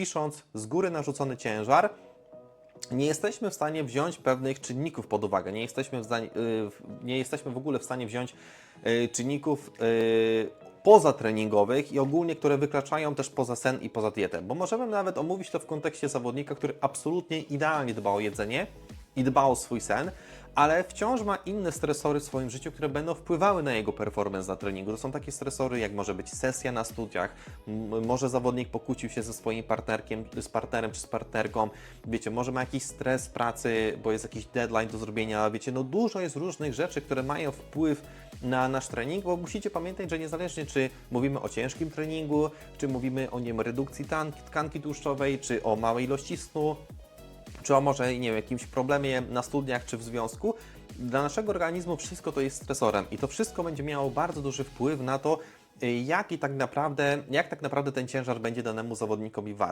pisząc z góry narzucony ciężar, nie jesteśmy w stanie wziąć pewnych czynników pod uwagę. Nie jesteśmy w, y, nie jesteśmy w ogóle w stanie wziąć y, czynników y, pozatreningowych i ogólnie, które wykraczają też poza sen i poza dietę. Bo możemy nawet omówić to w kontekście zawodnika, który absolutnie idealnie dba o jedzenie i dba o swój sen, ale wciąż ma inne stresory w swoim życiu, które będą wpływały na jego performance na treningu. To są takie stresory, jak może być sesja na studiach, może zawodnik pokłócił się ze swoim partnerkiem, z partnerem czy z partnerką, wiecie, może ma jakiś stres pracy, bo jest jakiś deadline do zrobienia, wiecie, no dużo jest różnych rzeczy, które mają wpływ na nasz trening, bo musicie pamiętać, że niezależnie czy mówimy o ciężkim treningu, czy mówimy o wiem, redukcji tkanki tłuszczowej, czy o małej ilości snu, czy o może nie wiem, jakimś problemie na studiach czy w związku, dla naszego organizmu wszystko to jest stresorem i to wszystko będzie miało bardzo duży wpływ na to, y, jak i tak naprawdę, jak tak naprawdę ten ciężar będzie danemu zawodnikowi ważył.